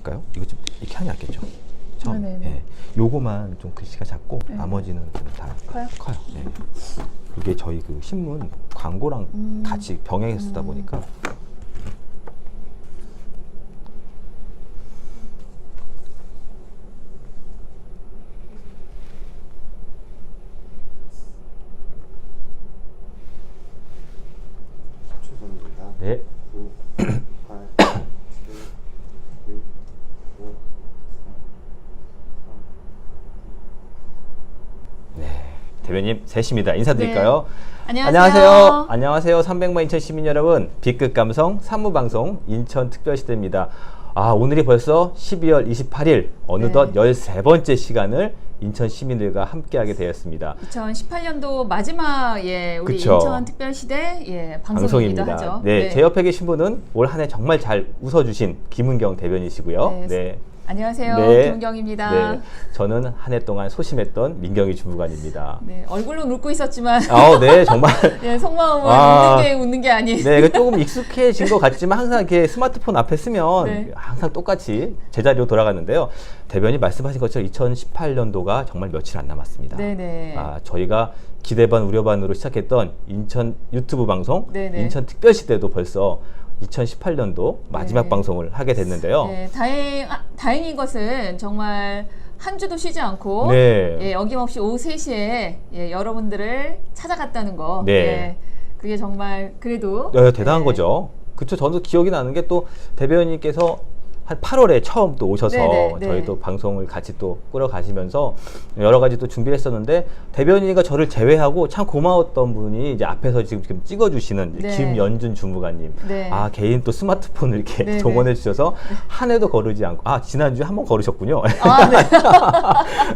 보실까요? 이거 좀 이렇게 하면 낫겠죠? 처음. 네네네. 예. 요거만 좀 글씨가 작고 네. 나머지는 좀 다 커요? 커요. 네. 이게 저희 그 신문 광고랑 음. 같이 병행해 쓰다 보니까 죄송합니다. 네. 9, 8, 7, 6, 5, 4, 3, 네. 대변님 셋입니다. 인사드릴까요? 네. 안녕하세요. 안녕하세요. 안녕하세요. 300만 인천 시민 여러분. B급 감성 사무방송 인천 특별시대입니다. 아, 오늘이 벌써 12월 28일 어느덧 네. 13번째 시간을 인천 시민들과 함께하게 되었습니다. 2018년도 마지막 예 우리 그쵸. 인천 특별시대 예 방송입니다. 하죠. 네, 제 옆에 계신 분은 올 한해 정말 잘 웃어주신 김은경 대변이시고요. 네. 네. 안녕하세요. 네. 김은경입니다. 네, 저는 한 해 동안 소심했던 민경희 주무관입니다. 네, 얼굴로 웃고 있었지만 아, 네, 정말. 예, 속마음은 아. 웃는 게 웃는 게 아닌. 네, 조금 익숙해진 것 같지만 항상 이렇게 스마트폰 앞에 쓰면 네. 항상 똑같이 제자리로 돌아갔는데요. 대변이 말씀하신 것처럼 2018년도가 정말 며칠 안 남았습니다. 네네. 아, 저희가 기대 반 우려 반으로 시작했던 인천 유튜브 방송, 네네. 인천 특별시대도 벌써 2018년도 마지막 네. 방송을 하게 됐는데요. 네, 다행 아, 다행인 것은 정말 한 주도 쉬지 않고 네. 예, 어김없이 오후 3시에 예, 여러분들을 찾아갔다는 거. 네. 예, 그게 정말 그래도 네, 대단한 네. 거죠. 그쵸. 저도 기억이 나는 게 또 대변인께서 한 8월에 처음 또 오셔서 네네, 네. 저희 또 방송을 같이 또 끌어가시면서 여러 가지 또 준비를 했었는데 대변인과 저를 제외하고 참 고마웠던 분이 이제 앞에서 지금, 지금 찍어주시는 네. 김연준 주무관님. 네. 아, 개인 또 스마트폰을 이렇게 네네. 동원해 주셔서 한 해도 거르지 않고. 아, 지난주에 한번 거르셨군요. 아, 네.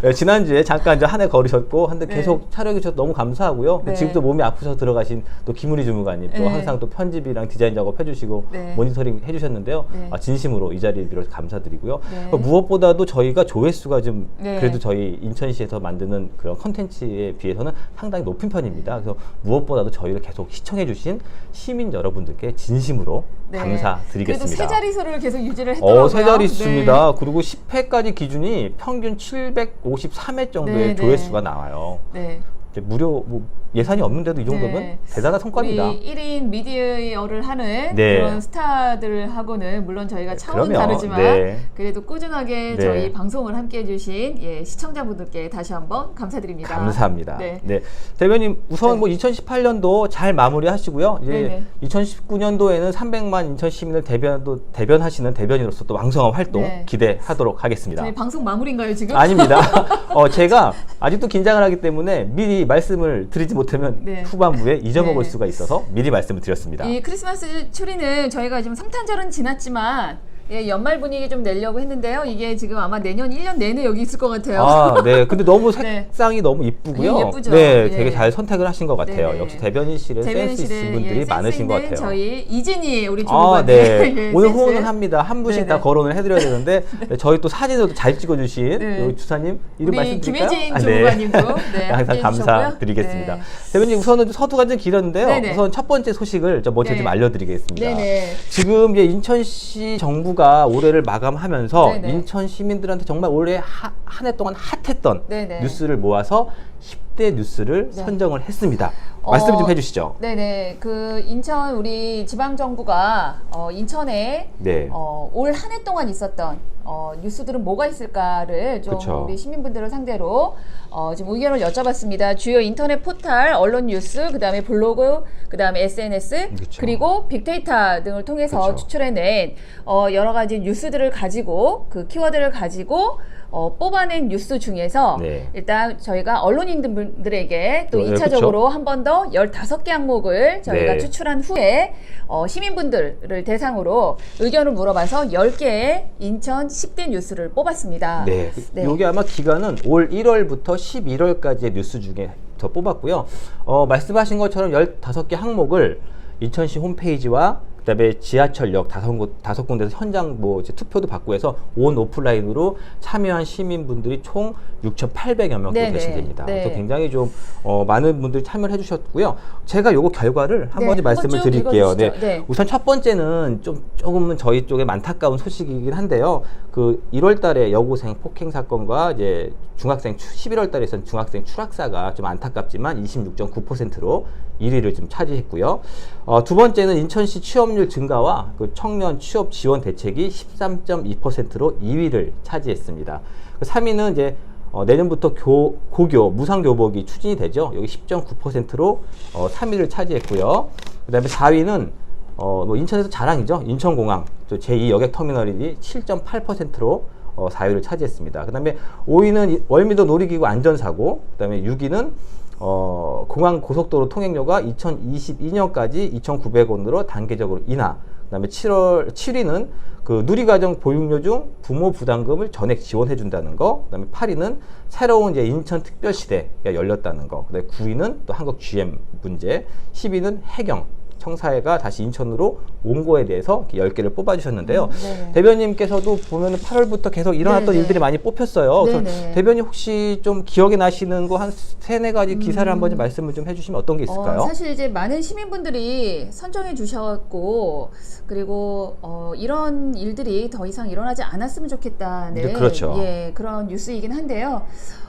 네, 지난주에 잠깐 한해 거르셨고 한데 네. 계속 촬영해 주셔서 너무 감사하고요. 네. 지금도 몸이 아프셔서 들어가신 또 김우리 주무관님 또 네. 항상 또 편집이랑 디자인 작업 해주시고 네. 모니터링 해주셨는데요. 네. 아, 진심으로 이 자리 를 빌어 감사드리고요. 네. 어, 무엇보다도 저희가 조회수가 좀 네. 그래도 저희 인천시에서 만드는 그런 컨텐츠에 비해서는 상당히 높은 편입니다. 그래서 무엇보다도 저희를 계속 시청해 주신 시민 여러분들께 진심으로 네. 감사드리겠습니다. 그래도 세 자리수를 계속 유지를 했더라고요. 어, 세 자리 수입니다. 네. 그리고 10회까지 기준이 평균 753회 정도의 네, 조회수가 네. 나와요. 네. 무료 뭐 예산이 없는데도 이 정도면 네. 대단한 성과입니다. 우리 1인 미디어를 하는 네. 그런 스타들하고는 물론 저희가 차원은 그럼요. 다르지만 네. 그래도 꾸준하게 네. 저희 방송을 함께 해주신 예, 시청자분들께 다시 한번 감사드립니다. 감사합니다. 네. 네. 대변인 우선 네. 뭐 2018년도 잘 마무리하시고요. 이제 네네. 2019년도에는 300만 인천 시민을 대변도 대변하시는 대변인으로서 또 왕성한 활동 네. 기대하도록 하겠습니다. 저희 방송 마무리인가요 지금? 아닙니다. 어, 제가 아직도 긴장을 하기 때문에 미리 말씀을 드리지 못하면 네. 후반부에 잊어먹을 네. 수가 있어서 미리 말씀을 드렸습니다. 이 크리스마스 추리는 저희가 지금 성탄절은 지났지만 예, 연말 분위기 좀 내려고 했는데요. 이게 지금 아마 내년 1년 내내 여기 있을 것 같아요. 아, 네. 근데 너무 네. 색상이 너무 이쁘고요. 예, 예쁘죠? 네, 예. 되게 잘 선택을 하신 것 같아요. 네네. 역시 대변인실에 센스 있으신 분들이 예, 많으신 것 같아요. 저희 이진이 우리 아, 주무관님 네. 예, 오늘. 후원은 합니다. 한 분씩 네네. 다 거론을 해드려야 되는데 네, 저희 또 사진도 잘 찍어주신 네. 우리 주사님 이름 말씀드릴까요? 김혜진 아, 주무관님도 네, 항상 감사드리겠습니다. 주셨고요. 대변인 우선은 서두가 좀 길었는데요. 네네. 우선 첫 번째 소식을 좀 먼저 네. 좀 알려드리겠습니다. 네네. 지금 이제 인천시 정부 가 올해를 마감하면서 네네. 인천 시민들한테 정말 올해 한 해 동안 핫했던 네네. 뉴스를 모아서 10대 뉴스를 네. 선정을 했습니다. 말씀 좀 어, 해주시죠. 네네. 그 인천 우리 지방 정부가 어, 인천에 네. 어, 올 한 해 동안 있었던 어, 뉴스들은 뭐가 있을까를 좀 그쵸. 우리 시민분들을 상대로 어, 지금 의견을 여쭤봤습니다. 주요 인터넷 포탈, 언론 뉴스, 그 다음에 블로그, 그 다음에 SNS, 그쵸. 그리고 빅데이터 등을 통해서 그쵸. 추출해낸 어, 여러 가지 뉴스들을 가지고 그 키워드를 가지고 어, 뽑아낸 뉴스 중에서 네. 일단 저희가 언론인분들에게 또 네, 이차적으로 한번더 15개 항목을 저희가 네. 추출한 후에 어, 시민분들을 대상으로 의견을 물어봐서 10개의 인천 10대 뉴스를 뽑았습니다. 네. 네. 요게 아마 기간은 올 1월부터 11월까지의 뉴스 중에 더 뽑았고요. 어, 말씀하신 것처럼 15개 항목을 인천시 홈페이지와 그다음에 지하철역 다섯 곳 다섯 군데서 현장 뭐 이제 투표도 받고 해서 온 오프라인으로 참여한 시민분들이 총 6,800여 명 네네. 계신답니다. 네. 그래서 굉장히 좀 어, 많은 분들이 참여를 해주셨고요. 제가 요거 결과를 한 네, 한번 말씀을 쭉 드릴게요. 읽어주시죠. 네. 우선 첫 번째는 좀 조금은 저희 쪽에 안타까운 소식이긴 한데요. 그 1월달에 여고생 폭행 사건과 이제 중학생 11월달에 있었던 중학생 추락사가 좀 안타깝지만 26.9%로 1위를 좀 차지했고요. 어, 두 번째는 인천시 취업률 증가와 그 청년 취업 지원 대책이 13.2%로 2위를 차지했습니다. 그 3위는 이제 어, 내년부터 교, 고교 무상교복이 추진이 되죠. 여기 10.9%로 어, 3위를 차지했고요. 그 다음에 4위는 어, 뭐 인천에서 자랑이죠. 인천공항 또 제2 여객 터미널이 7.8%로 어, 4위를 차지했습니다. 그 다음에 5위는 월미도 놀이기구 안전사고, 그 다음에 6위는 어, 공항 고속도로 통행료가 2022년까지 2,900원으로 단계적으로 인하. 그다음에 7월 7위는 그 누리과정 보육료 중 부모 부담금을 전액 지원해 준다는 거. 그다음에 8위는 새로운 이제 인천 특별시대가 열렸다는 거. 그다음에 9위는 또 한국 GM 문제. 10위는 해경 청사회가 다시 인천으로 온 거에 대해서 이렇게 10개를 뽑아주셨는데요. 네네. 대변님께서도 보면은 8월부터 계속 일어났던 네네. 일들이 많이 뽑혔어요. 그래서 네네. 대변인 혹시 좀 기억에 나시는 거 한 세네 가지 기사를 한번 좀 말씀을 좀 해주시면 어떤 게 있을까요? 어, 사실 이제 많은 시민분들이 선정해 주셨고 그리고 어, 이런 일들이 더 이상 일어나지 않았으면 좋겠다는 네, 그렇죠. 예, 그런 뉴스이긴 한데요.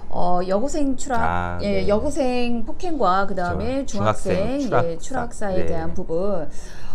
어, 여고생 추락, 아, 예, 네. 여고생 폭행과 그 다음에 그렇죠. 중학생, 중학생 추락사. 예, 추락사에 네. 대한 부분,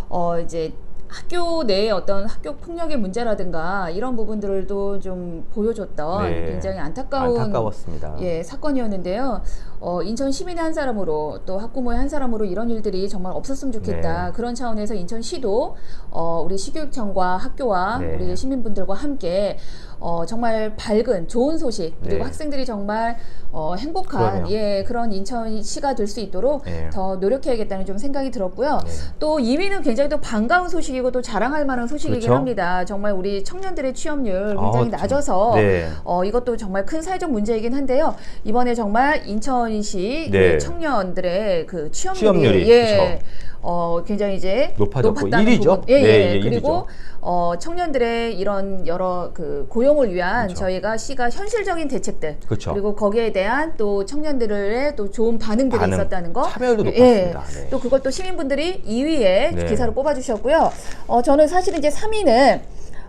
어, 이제 학교 내의 어떤 학교 폭력의 문제라든가 이런 부분들도 좀 보여줬던 네. 굉장히 안타까운 안타까웠습니다. 예, 사건이었는데요. 어, 인천 시민의 한 사람으로 또 학부모의 한 사람으로 이런 일들이 정말 없었으면 좋겠다. 네. 그런 차원에서 인천시도 어, 우리 시교육청과 학교와 네. 우리 시민분들과 함께 어, 정말 밝은 좋은 소식 그리고 네. 학생들이 정말 어, 행복한 그러네요. 예, 그런 인천시가 될 수 있도록 네. 더 노력해야겠다는 좀 생각이 들었고요. 네. 또 2위는 굉장히 또 반가운 소식이고 또 자랑할 만한 소식이긴 그렇죠. 합니다. 정말 우리 청년들의 취업률 아, 굉장히 참. 낮아서 네. 어, 이것도 정말 큰 사회적 문제이긴 한데요. 이번에 정말 인천 시 네. 그 청년들의 그 취업률이, 취업률이, 예, 그쵸. 어, 굉장히 이제 높아졌고 높았다는 일위죠. 부분. 예, 네, 예. 예, 그리고. 어, 청년들의 이런 여러 그 고용을 위한 그쵸. 저희가 시가 현실적인 대책들 그쵸. 리고 거기에 대한 또 청년들의 또 좋은 반응들이 반응, 있었다는 거. 참여율도 예. 높았습니다. 네. 또 그걸 또 시민분들이 2위에 네. 기사로 뽑아주셨고요. 어, 저는 사실 이제 3위는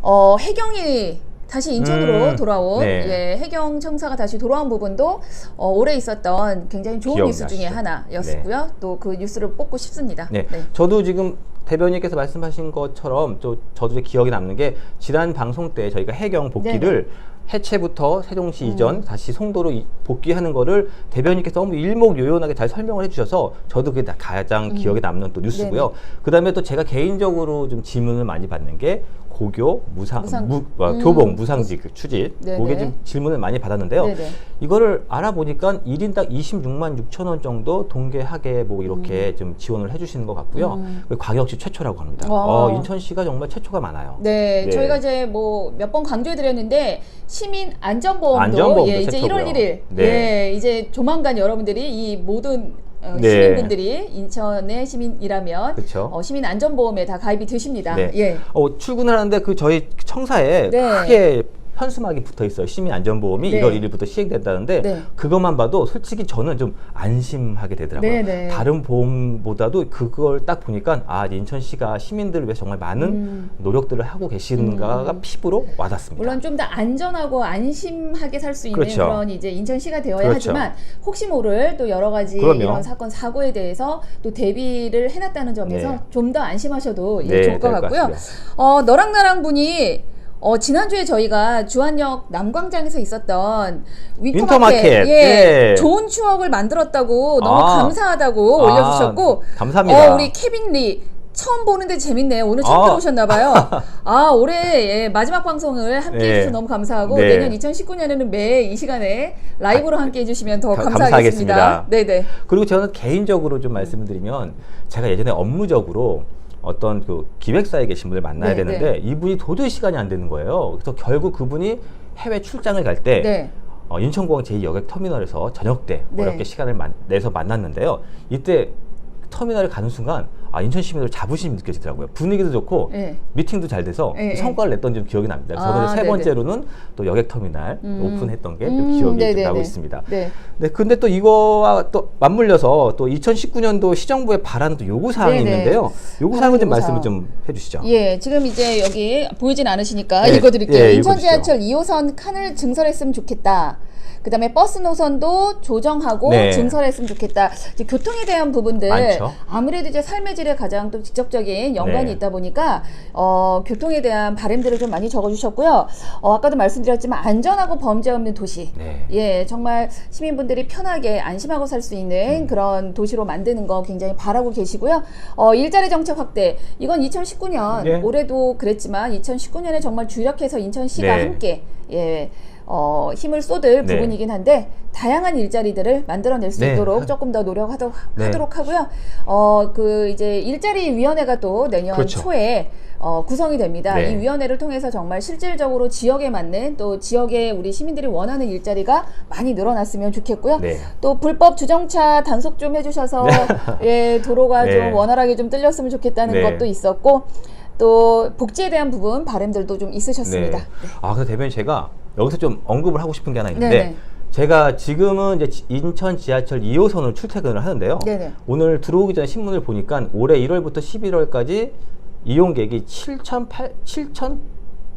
어, 해경이 다시 인천으로 음, 돌아온 네. 예, 해경 청사가 다시 돌아온 부분도 어, 올해 있었던 굉장히 좋은 뉴스 중에 나시죠? 하나였고요. 또 그 뉴스를 뽑고 싶습니다. 네. 저도 지금 대변인께서 말씀하신 것처럼 또 저도 이제 기억에 남는 게 지난 방송 때 저희가 해경 복귀를 해체부터 세종시 음. 이전 다시 송도로 이- 복귀하는 거를 대변인께서 너무 일목요연하게 잘 설명을 해주셔서 저도 그게 다 가장 기억에 남는 또 뉴스고요. 음. 네네. 그다음에 또 제가 개인적으로 좀 질문을 많이 받는 게 고교 무상, 무상- 무, 어, 음. 교복 무상직 그 추진 네네. 그게 좀 질문을 많이 받았는데요. 네네. 이거를 알아보니까 1인당 26만 6천 원 정도 동계하게 뭐 이렇게 좀 지원을 해주시는 것 같고요. 음. 그 광역시 최초라고 합니다. 와. 어, 인천시가 정말 최초가 많아요. 네, 네. 저희가 이제 뭐 몇 번 강조해드렸는데 시민 안전보험도 안전보험도 예, 이제. 1월 1일 네. 예, 이제 조만간 여러분들이 이 모든 어, 네. 시민분들이 인천의 시민이라면 그쵸. 어, 시민 안전보험에 다 가입이 되십니다. 네. 예. 어, 출근을 하는데 그 저희 청사에 네. 크게 현수막이 붙어 있어요. 시민 안전보험이 네. 1월 1일부터 시행된다는데 네. 그것만 봐도 솔직히 저는 좀 안심하게 되더라고요. 네, 네. 다른 보험보다도 그걸 딱 보니까 아 인천시가 시민들을 위해 서 정말 많은 음. 노력들을 하고 계시는가가 피부로 와닿습니다. 물론 좀 더 안전하고 안심하게 살 수 있는 그렇죠. 그런 이제 인천시가 되어야 그렇죠. 하지만 혹시 모를 또 여러 가지 그럼요. 이런 사건 사고에 대해서 또 대비를 해놨다는 점에서 네. 좀더 안심하셔도 예, 네, 좋을 것 같고요. 같습니다. 어, 너랑 나랑 분이 어, 지난주에 저희가 주안역 남광장에서 있었던 윈터마켓, 윈터마켓, 예, 예. 좋은 추억을 만들었다고 너무 아. 감사하다고 아, 올려주셨고 감사합니다. 어, 우리 케빈 리 처음 보는데 재밌네요. 오늘 처음 아. 들어오셨나봐요. 아, 올해 예, 마지막 방송을 함께 네. 해주셔서 너무 감사하고 네. 내년 2019년에는 매 이 시간에 라이브로 함께 해주시면 더 가- 감사하겠습니다. 감사하겠습니다. 네네. 그리고 저는 개인적으로 좀 말씀을 드리면 제가 예전에 업무적으로 어떤 그 기획사에 계신 분을 만나야 네, 되는데 이분이 도저히 시간이 안 되는 거예요. 그래서 결국 그분이 해외 출장을 갈때 네. 어, 인천공항 제2여객 터미널에서 저녁 때 네. 어렵게 시간을 만- 내서 만났는데요. 이때 터미널에 가는 순간 아, 인천 시민으로 자부심이 느껴지더라고요. 분위기도 좋고 네. 미팅도 잘 돼서 네, 성과를 냈던 좀 기억이 납니다. 저는 아, 세 네네. 번째로는 또 여객 터미널 음. 오픈했던 게좀 음, 기억이 좀. 나고 있습니다. 네. 네, 근데 또 이거와 또 맞물려서 또 2019년도 시정부의 바라는 또 요구 사항이. 있는데요. 요구 사항을 좀 요구 말씀을. 좀 해주시죠. 예, 지금 이제 여기 보이진 않으시니까 네, 읽어드릴게요. 예, 인천. 지하철 2호선 칸을 증설했으면 좋겠다. 그다음에 버스 노선도 조정하고 네. 증설했으면 좋겠다. 이제 교통에 대한 부분들 많죠. 아무래도 이제 삶의 질에 가장 또 직접적인 연관이 네. 있다 보니까 어, 교통에 대한 바램들을 좀 많이 적어주셨고요. 어, 아까도 말씀드렸지만 안전하고 범죄 없는 도시. 네. 예, 정말 시민분들이 편하게 안심하고 살수 음. 있는 그런 도시로 만드는 거 굉장히 바라고 계시고요. 어, 일자리 정책 확대. 이건 2019년 예. 올해도 그랬지만 2019년에 정말 주력해서 인천시가 네. 함께 예. 어, 힘을 쏟을 네. 부분이긴 한데 다양한 일자리들을 만들어낼 수 네. 있도록 조금 더 노력하도록 네. 하도록 하고요. 어, 그 이제 일자리 위원회가 또 내년 그렇죠. 초에 어, 구성이 됩니다. 네. 이 위원회를 통해서 정말 실질적으로 지역에 맞는 또 지역에 우리 시민들이 원하는 일자리가 많이 늘어났으면 좋겠고요. 네. 또 불법 주정차 단속 좀 해주셔서 예 도로가 네. 좀 원활하게 좀 뚫렸으면 좋겠다는 네. 것도 있었고 또 복지에 대한 부분 바람들도 좀 있으셨습니다. 네. 아, 그래서 대변인 제가 여기서 좀 언급을 하고 싶은 게 하나 있는데 네네. 제가 지금은 이제 지- 인천 지하철 2호선을 출퇴근을 하는데요. 네네. 오늘 들어오기 전에 신문을 보니까 올해 1월부터 11월까지 이용객이 7,800 7,000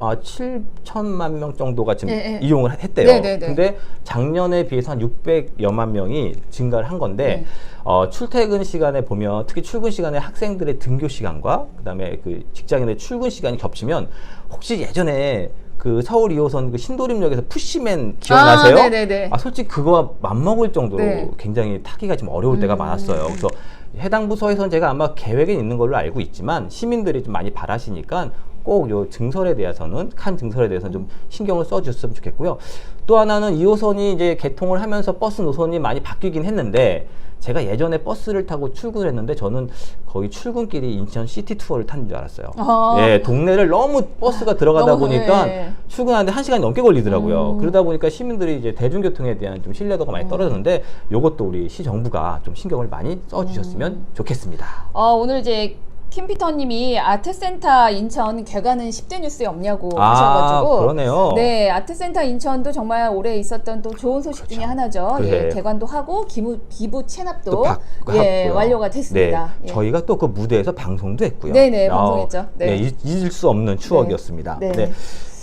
아, 7천만 명 정도가 지금 네, 네. 이용을 했대요. 네, 네, 네. 근데 작년에 비해서 한 600여만 명이 증가를 한 건데 네. 어, 출퇴근 시간에 보면 특히 출근 시간에 학생들의 등교 시간과 그다음에 그 직장인의 출근 시간이 겹치면 혹시 예전에 그 서울 2호선 그 신도림역에서 푸시맨 기억나세요? 아, 네네네. 아, 솔직히 그거와 맞먹을 정도로 네. 굉장히 타기가 좀 어려울 때가 음. 많았어요. 그래서 해당 부서에서는 제가 아마 계획에 있는 걸로 알고 있지만 시민들이 좀 많이 바라시니까 꼭 요 증설에 대해서는 칸 증설에 대해서는 좀 신경을 써주셨으면 좋겠고요. 또 하나는 2호선이 이제 개통을 하면서 버스 노선이 많이 바뀌긴 했는데 제가 예전에 버스를 타고 출근을 했는데 저는 거의 출근길이 인천 시티 투어를 탄 줄 알았어요. 아. 예, 동네를 너무 버스가 들어가다 너무, 보니까 예. 출근하는데 한 시간이 넘게 걸리더라고요. 음. 그러다 보니까 시민들이 이제 대중교통에 대한 좀 신뢰도가 많이 떨어졌는데 요것도 우리 시 정부가 좀 신경을 많이 써 주셨으면 음. 좋겠습니다. 어, 오늘 이제 김피터님이 아트센터 인천 개관은 10대 뉴스에 없냐고 아, 하셔가지고 그러네요. 네 아트센터 인천도 정말 올해 있었던 또 좋은 소식 중에 하나죠. 그래. 예, 개관도 하고 기부, 기부 체납도 또 박- 예. 완료가 됐습니다. 네, 예. 저희가 또 그 무대에서 방송도 했고요. 네네, 어, 방송했죠. 네. 잊- 잊을 수 없는 추억이었습니다. 네.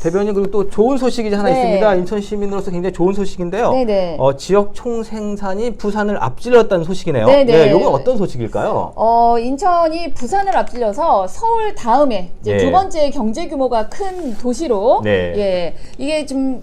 네. 대변인 그리고 또 좋은 소식이 하나 네. 있습니다. 인천 시민으로서 굉장히 좋은 소식인데요. 네네. 어, 지역 총생산이 부산을 앞질렀다는 소식이네요. 네네. 네, 이건 어떤 소식일까요? 어, 인천이 부산을 앞질러서 서울 다음에 이제 예. 두 번째 경제 규모가 큰 도시로 네. 예 이게 좀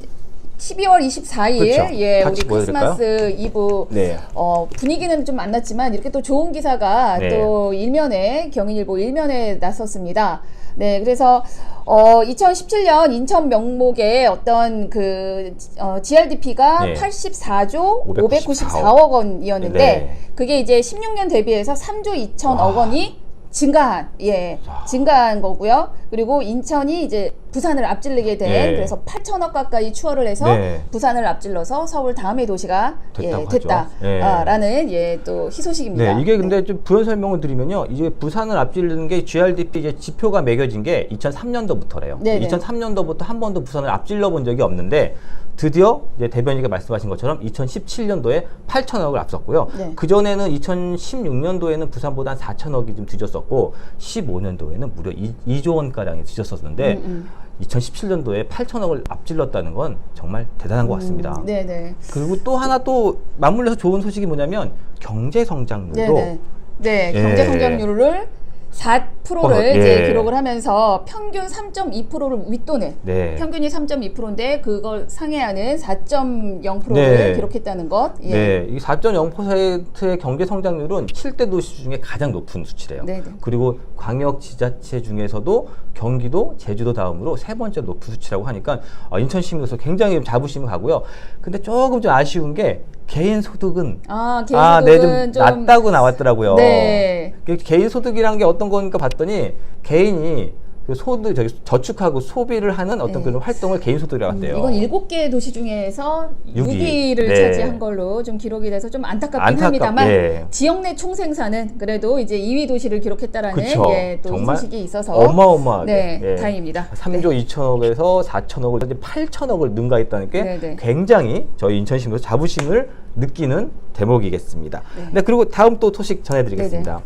12월 24일 그렇죠. 예 우리 보여드릴까요? 크리스마스 이브 네. 어, 분위기는 좀 안 났지만 이렇게 또 좋은 기사가 네. 또 일면에 경인일보 일면에 났었습니다. 네, 그래서 어, 2017년 인천 명목의 어떤 그 어, GRDP가 네. 84조 594억 594억 원이었는데 네. 그게 이제 16년 대비해서 3조 2천억 와. 원이 증가한 예 자. 증가한 거고요. 그리고 인천이 이제 부산을 앞질르게 된 네. 그래서 8천억 가까이 추월을 해서 네. 부산을 앞질러서 서울 다음의 도시가 됐다고 예, 하죠. 네. 됐다라는 예 또 희소식입니다. 네, 이게 근데 좀 부연 설명을 드리면요. 이제 부산을 앞지르는 게 GRDP 이제 지표가 매겨진 게 2003년도부터래요. 네네. 2003년도부터 한 번도 부산을 앞질러 본 적이 없는데 드디어 이제 대변인이 말씀하신 것처럼 2017년도에 8천억을 앞섰고요. 네. 그 전에는 2016년도에는 부산보다 한 4천억이 좀 뒤졌었고 15년도에는 무려 2, 조 원 가량이 뒤졌었는데 음, 음. 2017년도에 8천억을 앞질렀다는 건 정말 대단한 것 같습니다. 음, 네네. 그리고 또 하나 또 맞물려서 좋은 소식이 뭐냐면 경제 성장률도 네네. 네, 예. 경제 성장률을 4%를 어, 예. 이제 기록을 하면서 평균 3.2%를 윗도는 네. 평균이 3.2%인데 그걸 상회하는 4.0%를 네. 기록했다는 것. 예. 네, 이 4.0%의 경제 성장률은 7대 도시 중에 가장 높은 수치래요. 네네. 그리고 광역 지자체 중에서도 경기도, 제주도 다음으로 세 번째 높은 수치라고 하니까 어, 인천 시민으로서 굉장히 자부심이 가고요. 근데 조금 좀 아쉬운 게 개인 소득은 아, 개인 아, 네, 소득은 좀 낮다고 나왔더라고요. 네. 그 개인 소득이란 게 어떤 거니까 봤더니 개인이 그 소득 저기 저축하고 소비를 하는 어떤 네. 그런 활동을 개인 소득이라고 한대요. 이건 일곱 개 도시 중에서 육위. 6위 를 네. 차지한 걸로 좀 기록이 돼서 좀 안타깝긴 안타깝- 합니다만 예. 지역 내 총생산은 그래도 이제 2위 도시를 기록했다라는 그쵸. 예, 정말 소식이 있어서 어마어마하게 네, 예. 다행입니다. 3조 2천억에서 4천억을 이제 8천억을 능가했다는 게 네, 네. 굉장히 저희 인천시민으로 자부심을 느끼는 대목이겠습니다. 네. 네. 그리고 다음 또 소식 전해드리겠습니다.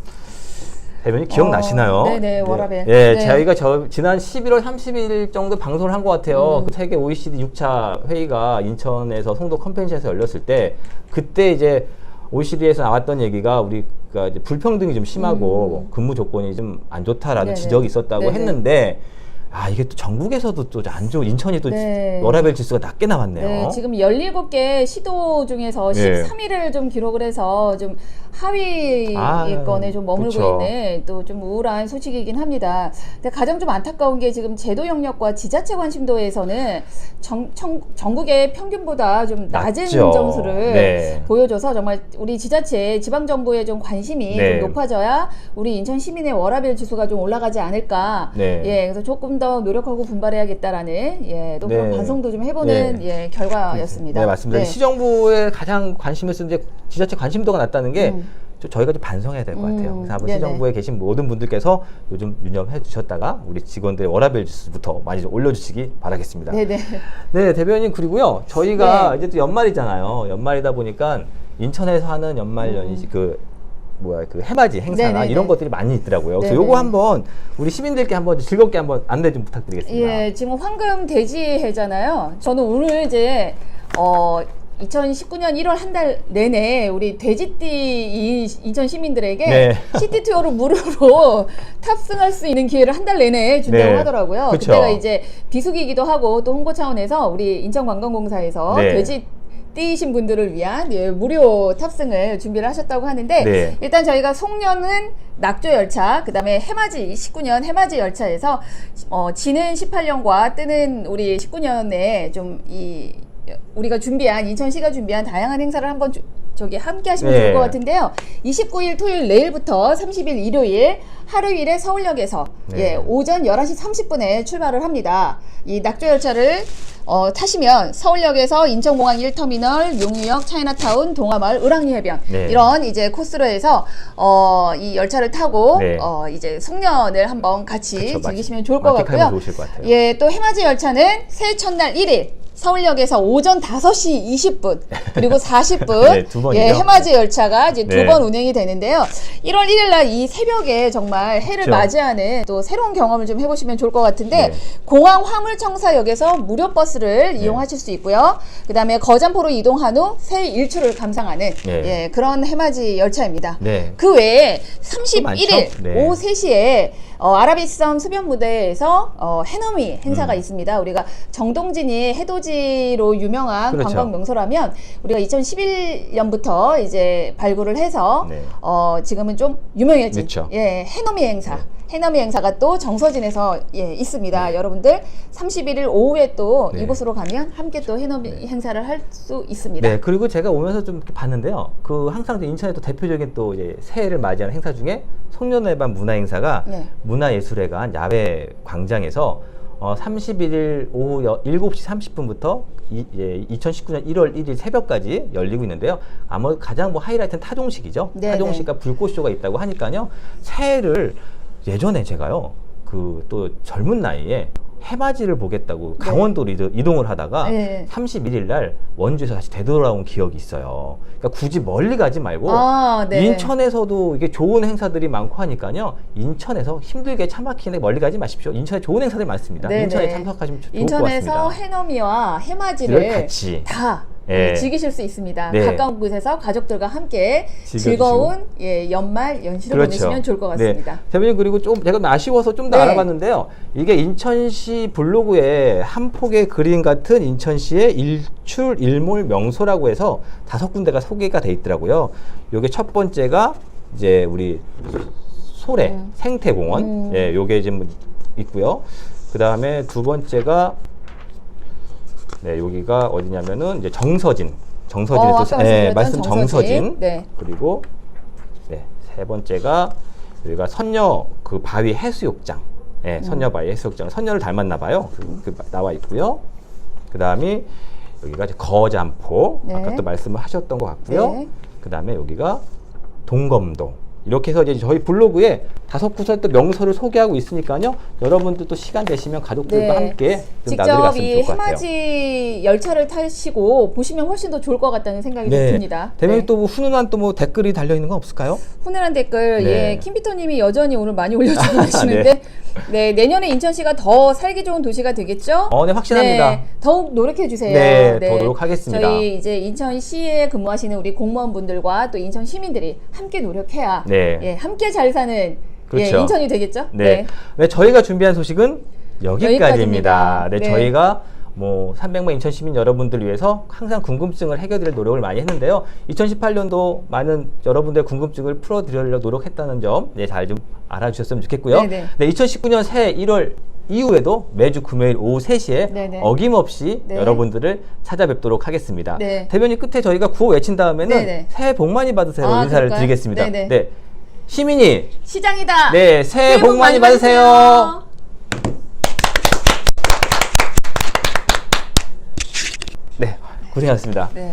대변인 기억나시나요? 어, 네네, 워라벨. 예, 네. 저희가 저 지난 11월 30일 정도 방송을 한 것 같아요. 음. 그 세계 OECD 6차 회의가 인천에서 송도 컨벤션에서 열렸을 때 그때 이제 OECD에서 나왔던 얘기가 우리가 이제 불평등이 좀 심하고 근무 조건이 좀 안 좋다라는 음. 네네. 지적이 있었다고 네네. 했는데 아 이게 또 전국에서도 또 안 좋은 인천이 또 네. 워라벨 지수가 낮게 나왔네요. 네, 지금 17개 시도 중에서 예. 13위를 좀 기록을 해서 좀 하위권에 아, 좀 머물고 그쵸. 있는 또 좀 우울한 소식이긴 합니다. 근데 가장 좀 안타까운 게 지금 제도 영역과 지자체 관심도에서는 정, 청- 전국의 평균보다 좀 낮은 낮죠. 점수를 네. 보여줘서 정말 우리 지자체, 지방 정부의 좀 관심이 네. 좀 높아져야 우리 인천 시민의 워라밸 지수가 좀 올라가지 않을까. 네. 예, 그래서 조금 더 노력하고 분발해야겠다라는 예, 또 그런 네. 반성도 좀 해보는 네. 예, 결과였습니다. 네, 맞습니다. 네. 시정부에 가장 관심을 쓰는 이제 지자체 관심도가 낮다는 게 음. 좀 저희가 좀 반성해야 될 것 같아요. 음, 그래서 한번 네네. 시정부에 계신 모든 분들께서 요즘 유념해 주셨다가 우리 직원들의 워라벨 지수부터 많이 좀 올려주시기 바라겠습니다. 네네. 네, 대변인 그리고요. 저희가 네. 이제 또 연말이잖아요. 연말이다 보니까 인천에서 하는 연말 연시 그 뭐야 그 해맞이 행사나 음. 네네네. 이런 것들이 많이 있더라고요. 그래서 네네. 요거 한번 우리 시민들께 한번 즐겁게 한번 안내 좀 부탁드리겠습니다. 예, 지금 황금 돼지해잖아요. 저는 오늘 이제 어 2019년 1월 한 달 내내 우리 돼지띠 이 인천 시민들에게 네. 시티 투어로 무료로 탑승할 수 있는 기회를 한 달 내내 준다고 네. 하더라고요. 그쵸. 그때가 이제 비수기이기도 하고 또 홍보 차원에서 우리 인천관광공사에서 네. 돼지 띠이신 분들을 위한 예, 무료 탑승을 준비를 하셨다고 하는데 네. 일단 저희가 송년은 낙조 열차, 그 다음에 해맞이 19년 해맞이 열차에서 어, 지는 18년과 뜨는 우리 19년에 좀 이 우리가 준비한 인천시가 준비한 다양한 행사를 한번 주- 저기 함께 하시면 네. 좋을 것 같은데요. 29일 토요일 내일부터 30일 일요일 하루일에 서울역에서 네. 예, 오전 11시 30분에 출발을 합니다. 이 낙조 열차를 어, 타시면 서울역에서 인천공항 1터미널, 용유역, 차이나타운, 동화마을, 을왕리 해변 네. 이런 이제 코스로 해서 어, 이 열차를 타고 네. 어, 이제 송년을 한번 같이 그쵸, 즐기시면 좋을 것 같고요. 것. 예, 또 해맞이 열차는 새해 첫날 1일 서울역에서 오전 5시 20분 그리고 40분 네. 예, 해맞이 열차가 이제 네. 두번 운행이 되는데요. 1월 1일 날 이 새벽에 정말 해를 그쵸. 맞이하는 또 새로운 경험을 좀 해보시면 좋을 것 같은데 네. 공항 화물청사역에서 무료 버스를 이용하실 수 있고요. 그 다음에 거장포로 이동한 후 새 일출을 감상하는 네. 예, 그런 해맞이 열차입니다. 네. 그 외에 많죠? 31일 네. 오후 3시에 어, 아라비섬 수변 무대에서 어, 해넘이 행사가 음. 있습니다. 우리가 정동진이 해돋이로 유명한 그렇죠. 관광 명소라면 우리가 2011년부터 이제 발굴을 해서 네. 어, 지금은 좀 유명해진 그렇죠. 예, 해넘이 행사. 해넘이 행사가 또 정서진에서 예, 있습니다. 여러분들 31일 오후에 또 네. 이곳으로 가면 함께 또 해넘이 행사를 할 수 있습니다. 네, 그리고 제가 오면서 좀 이렇게 봤는데요. 그 항상 인천의 또 대표적인 또 이제 새해를 맞이하는 행사 중에 송년회반 문화 행사가 네. 문화예술회관 야외 광장에서 어, 31일 오후 여- 7시 30분부터 이, 예, 2019년 1월 1일 새벽까지 열리고 있는데요. 아마 가장 뭐 하이라이트는 타종식이죠. 네, 타종식과 불꽃쇼가 있다고 하니까요. 새해를 예전에 제가요. 그 또 젊은 나이에 해맞이를 보겠다고 네. 강원도로 이도- 이동을 하다가 네. 31일 날 원주에서 다시 되돌아온 기억이 있어요. 그러니까 굳이 멀리 가지 말고 아, 네. 인천에서도 이게 좋은 행사들이 많고 하니까요. 인천에서 힘들게 차 막히는 멀리 가지 마십시오. 인천에 좋은 행사들이 많습니다. 네네. 인천에 참석하시면 좋을 것 인천에서 같습니다. 해넘이와 해맞이를 같이. 다 예. 예, 즐기실 수 있습니다. 네. 가까운 곳에서 가족들과 함께 즐겨주시고. 즐거운 예, 연말 연시를 보내시면 좋을 것 같습니다. 네. 대표님 그리고 좀 제가 좀 아쉬워서 좀 더 네. 알아봤는데요. 이게 인천시 블로그에 한 폭의 그림 같은 인천시의 일출 일몰 명소라고 해서 다섯 군데가 소개가 돼 있더라고요. 요게 첫 번째가 이제 우리 소래 음. 생태공원, 음. 예, 요게 지금 있고요. 그 다음에 두 번째가 네, 여기가 어디냐면은 이제 정서진, 정서진에 어, 또 아까 예, 말씀드렸던 말씀 정서진. 정서진, 네. 그리고 네, 세 번째가 여기가 선녀 그 바위 해수욕장. 예, 선녀 바위 해수욕장. 선녀를 닮았나 봐요. 그, 그 나와 있고요. 그다음에 여기가 이제 거잠포. 네. 아까 또 말씀을 하셨던 것 같고요. 네. 그다음에 여기가 동검동. 이렇게 해서 이제 저희 블로그에 다섯 구설 또 명소를 소개하고 있으니까요. 여러분들 또 시간 되시면 가족들과 함께 좀 나들이 네. 직접 갔으면 이 좋을 것 같아요. 해맞이 열차를 타시고 보시면 훨씬 더 좋을 것 같다는 생각이 듭니다. 대면에 네. 또뭐 훈훈한 또 뭐 댓글이 달려 있는 건 없을까요? 훈훈한 댓글, 네. 예, 김피터님이 여전히 오늘 많이 올려주고 계시는데, 네. 내년에 인천시가 더 살기 좋은 도시가 되겠죠? 어, 네, 확신합니다. 네, 더욱 노력해 주세요. 네, 더 노력하겠습니다. 저희 이제 인천시에 근무하시는 우리 공무원분들과 또 인천 시민들이 함께 노력해야, 네. 예, 함께 잘 사는 예, 그렇죠. 인천이 되겠죠? 네. 네, 저희가 준비한 소식은 여기까지입니다. 여기까지입니다. 네, 네. 저희가 뭐 300만 인천 시민 여러분들을 위해서 항상 궁금증을 해결드릴 노력을 많이 했는데요. 2018년도 많은 여러분들의 궁금증을 풀어드리려고 노력했다는 점, 네, 잘 좀 알아주셨으면 좋겠고요. 네네. 네, 2019년 새해 1월 이후에도 매주 금요일 오후 3시에 네네. 어김없이 네. 여러분들을 찾아뵙도록 하겠습니다. 네. 대변인 끝에 저희가 구호 외친 다음에는 네네. 새해 복 많이 받으세요 아, 인사를 그럴까요? 드리겠습니다. 네네. 네. 시민이 시장이다! 네, 새해 복 많이 받으세요. 네, 고생하셨습니다. 네.